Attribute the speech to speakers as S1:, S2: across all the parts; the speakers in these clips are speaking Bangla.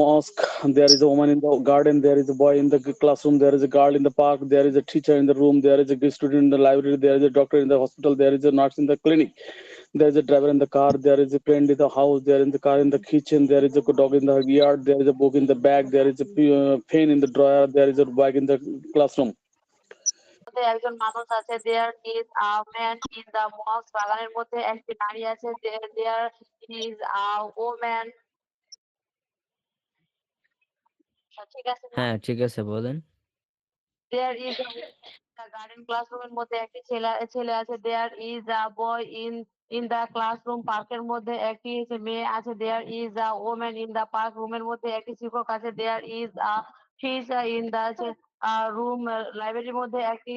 S1: mosque, there is a woman in the garden, there is a boy in the classroom, there is a girl in the park, there is a teacher in the room, there is a good student in the library, there is a doctor in the hospital, there is a nurse in the clinic, there is a driver in the car, there is a friend in the house, there is a car in the kitchen, there is a dog in the yard, there is a book in the bag, there is a uh, pen in the drawer, there is a bag in the classroom.
S2: মধ্যে একজন মানুষ আছে there is a man in the mosque বাগানের মধ্যে একটি নারী আছে দেয়ার ইজ আ ওম্যান ঠিক আছে
S3: হ্যাঁ ঠিক আছে বলেন।
S2: দেয়ার ইজ গার্ডেন ক্লাসরুমের মধ্যে একটি ছেলে ছেলে আছে। There is a boy in in the classroom পার্কের মধ্যে একটি মেয়ে আছে। There is a woman in the park রুমের মধ্যে একটি শিক্ষক আছে। There is a fish in the room লাইব্রেরির মধ্যে একটি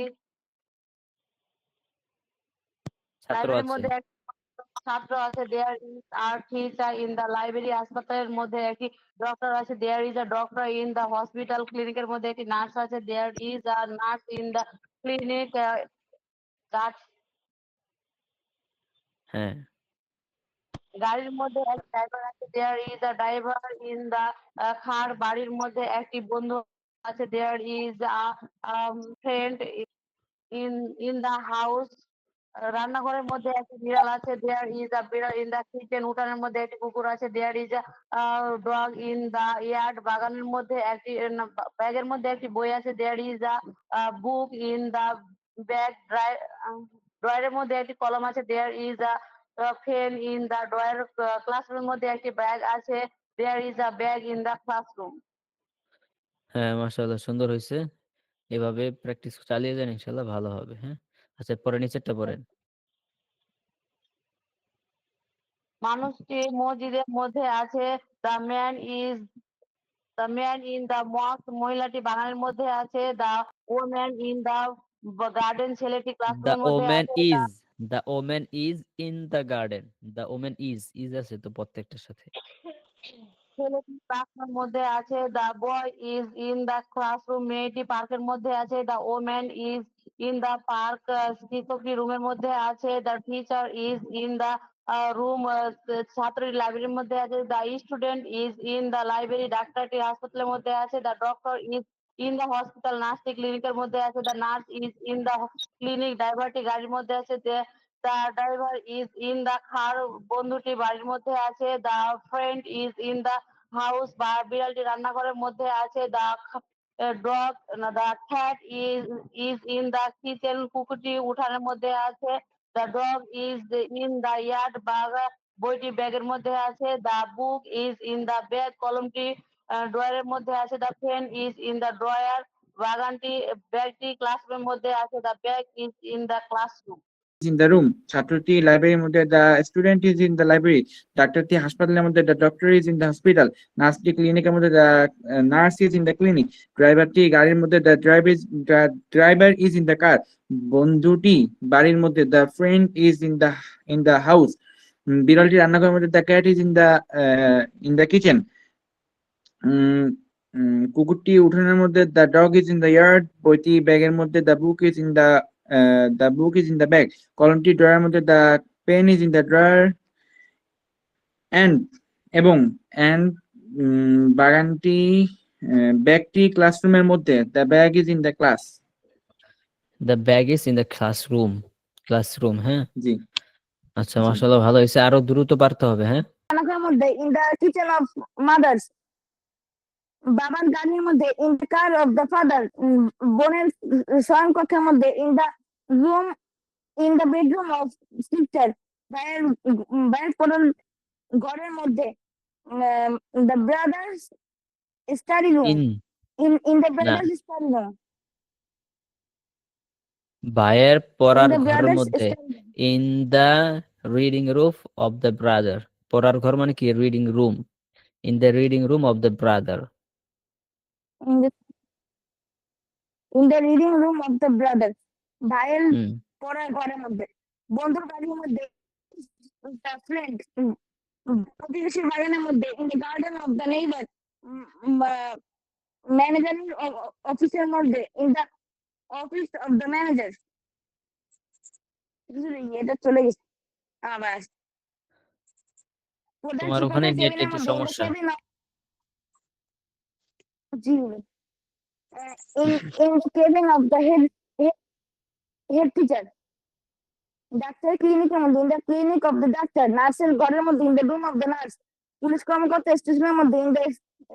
S3: ছাত্র
S2: লাইব্রেরির মধ্যে ছাত্র আছে there is are in the library হাসপাতালের মধ্যে একটি ডক্টর আছে there is a doctor in the hospital ক্লিনিকের মধ্যে একটি নার্স আছে there is a nurse in the clinic
S3: হ্যাঁ।
S2: গাড়ির মধ্যে এক ড্রাইভার আছে there is a driver in the car বাড়ির মধ্যে একটি বন্ধু আছে there is a friend in in the house রান্নাঘরের মধ্যে একটি বিড়াল আছে দেয়ার ইজ আ বিড়াল ইন দা কিচেন উঠানের মধ্যে একটি কুকুর আছে there is a dog in the yard বাগানের মধ্যে একটি ব্যাগের মধ্যে একটি বই আছে there is a book in the bag dry ড্রয়ারের মধ্যে একটি কলম আছে দেয়ার ইজ আ ফেন ইন দা ড্রয়ার ক্লাসরুমের মধ্যে একটি ব্যাগ আছে there is a bag in the classroom
S3: হ্যাঁ মাশাআল্লাহ, সুন্দর হয়েছে এভাবে প্র্যাকটিস চালিয়ে যান, ইনশাআল্লাহ ভালো হবে হ্যাঁ। আচ্ছা পরে নিচেরটা পড়েন।
S2: মানুষটি মসজিদের মধ্যে আছে? The man is the man in the mosque মহিলাটি বাগানের মধ্যে আছে। The woman in the garden ছেলেটি
S3: দ্য
S2: ক্লাসরুমের মধ্যে woman
S3: is the woman is in the garden the woman is is আছে তো প্রত্যেকটার সাথে।
S2: ছেলেটি ক্লাসরুমের মধ্যে আছে। The boy is in the classroom মেয়েটি পার্কের মধ্যে আছে। The woman is in the park শিক্ষকটি রুমের মধ্যে আছে the teacher is in the room ছাত্রী লাইব্রেরির মধ্যে আছে the student is in the library ডাক্তারটি হাসপাতালের মধ্যে আছে the doctor is in the hospital নার্সটি ক্লিনিকের মধ্যে আছে the nurse is in the clinic ড্রাইভারটি গাড়ির মধ্যে আছে the driver is in the car বন্ধুটি বাড়ির মধ্যে আছে the friend is in the house বা বিড়ালটি রান্নাঘরের মধ্যে আছে the dog the cat is is in the kitchen কুকুরটি উঠানের মধ্যে আছে the dog is in the yard বা বইটি ব্যাগের মধ্যে আছে the book is in the bag কলমটি ড্রয়ারের মধ্যে আছে the pen is in the drawer বাগানটি ব্যাগটি ক্লাসরুমের মধ্যে আছে the bag is in the classroom
S4: in the room ছাত্রটি লাইব্রেরির মধ্যে the student is in the library ডাক্তারটি হাসপাতালের মধ্যে the doctor is in the hospital নার্সটি ক্লিনিকের মধ্যে the nurse is in the clinic ড্রাইভারটি গাড়ির মধ্যে the drive is driver is in the car বন্ধুটি বাড়ির মধ্যে the friend is in the in the house বিড়ালটি রান্নাঘরের মধ্যে the cat is in the in the kitchen কুকুরটি উঠানের মধ্যে the dog is in the yard বইটি ব্যাগের মধ্যে the book is in the the book is in the bag কলমটি ড্রয়ারের মধ্যে the pen is in the drawer and এবং এন্ড বাগানটি ব্যাগটি ক্লাসরুমের মধ্যে। The bag is in the class
S3: the bag is in the classroom classroom হ্যাঁ?
S4: জি।
S3: আচ্ছা মাশাআল্লাহ ভালো হয়েছে। আরও দ্রুত পারতে হবে হ্যাঁ?
S5: রান্নাঘরের মধ্যে in the kitchen of mother's বাবার গাড়ির মধ্যে in the car of the father বোনের শয়ন কক্ষের মধ্যে in the room in the bedroom of sister ভাইয়ের ভাইয়ের পড়ার ঘরের মধ্যে the brother's study room
S3: in
S5: in in the brother's study room
S3: ভাইয়ের পড়ার
S5: দ্য
S3: ঘরের
S5: ব্রাদার্স
S3: মধ্যে in the reading room of the brother পড়ার ঘর মানে কি reading room in the reading room of the brother
S5: in the in the reading room of the brother
S3: ডায়েল
S5: পরে ঘরের মধ্যে বন্ধুর বাড়ির মধ্যে ফ্রেন্ড প্রতিবেশীর বাগানের মধ্যে in the garden of the neighbour manager অফিসের মধ্যে in the office of the manager এটা চলে গেছে। আবার
S3: তোমার ওখানে
S5: জি। In cabin of the head head teacher. Doctor ক্লিনিকের মধ্যে in clinic of the doctor নার্সের ঘরের মধ্যে in the room of the nurse police কর্মকর্তা স্টেশনের মধ্যে in the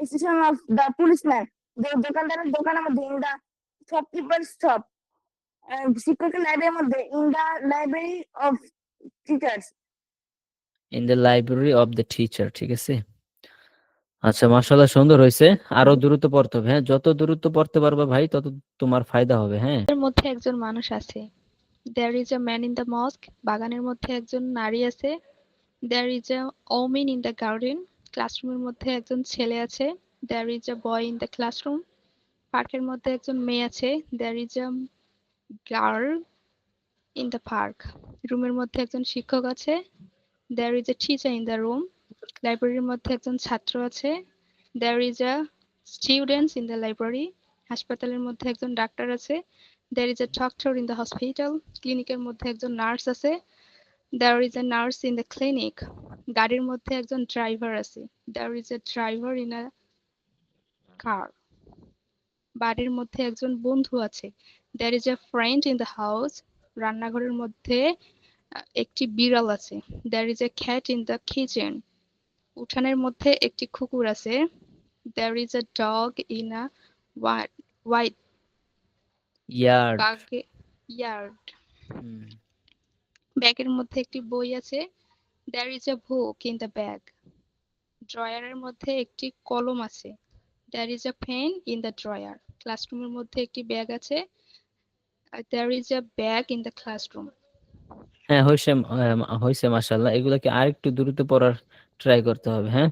S5: station of the policeman দোকানদারের দোকানের মধ্যে ইন দ্য শপকিপার শপ শিক্ষকের লাইব্রেরির মধ্যে in the library of teachers
S3: in the library of the teacher ঠিক আছে আচ্ছা মাশাআল্লাহ সুন্দর হয়েছে আরও দ্রুত পড়তে হবে হ্যাঁ? যত দ্রুত পড়তে পারবে ভাই, তত তোমার ফায়দা হবে হ্যাঁ?
S6: এর মধ্যে একজন মানুষ আছে। There is a man in the mosque বাগানের মধ্যে একজন নারী আছে। There is a women in the garden ক্লাসরুমের মধ্যে একজন ছেলে আছে। There is a boy in the classroom পার্কের মধ্যে একজন মেয়ে আছে। There is a girl in the park রুমের মধ্যে একজন শিক্ষক আছে। There is a teacher in the room লাইব্রেরির মধ্যে একজন ছাত্র আছে। There is a students in the library হাসপাতালের মধ্যে একজন ডাক্তার আছে। There is a doctor in the hospital ক্লিনিকের মধ্যে একজন নার্স আছে। There is a nurse in the clinic, গাড়ির মধ্যে একজন ড্রাইভার আছে। There is a driver in a car, বাড়ির মধ্যে একজন বন্ধু আছে। There is a friend in the house, রান্নাঘরের মধ্যে একটি বিড়াল আছে। There is a cat in the kitchen উঠানের মধ্যে একটি কুকুর আছে। There is a dog in a white white
S3: yard
S6: বাগে ইয়ার্ড ব্যাগের মধ্যে একটি বই আছে। There is a book in the bag ড্রয়ারের মধ্যে একটি কলম আছে। There is a pen in the drawer ক্লাসরুমের মধ্যে একটি ব্যাগ আছে। There is a bag in the classroom
S3: হ্যাঁ হয়েছে আহ, হয়েছে মাশাআল্লাহ। এগুলোকে আরেকটু দ্রুত পড়ার ট্রাই করতে হবে হ্যাঁ?